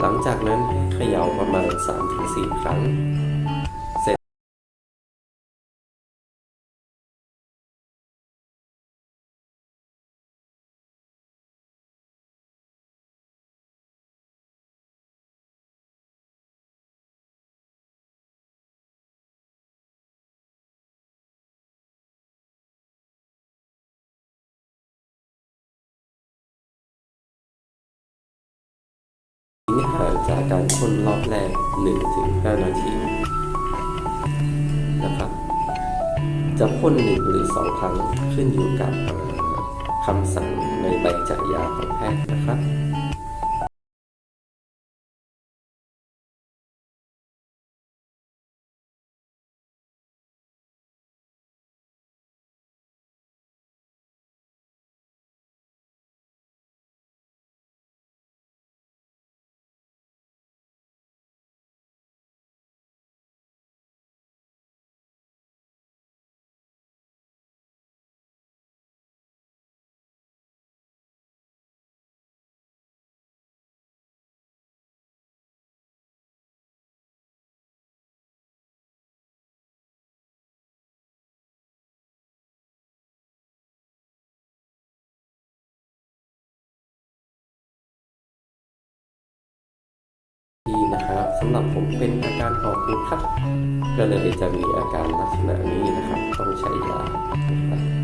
หลังจากนั้นให้เขย่าประมาณ 3-4 ครั้ง่างจากการพ่นรอบแรก 1-5 นาที นะครับ จะพ่นหนึ่งหรือ 2 ครั้งขึ้นอยู่กับคำสั่งในใบจ่ายยาของแพทย์นะครับีนะครับสำหรับผมเป็นอาการหอบครับ ก็เลยจะมีอาการลักษณะนี้นะครับ ต้องใช้ยานะครับ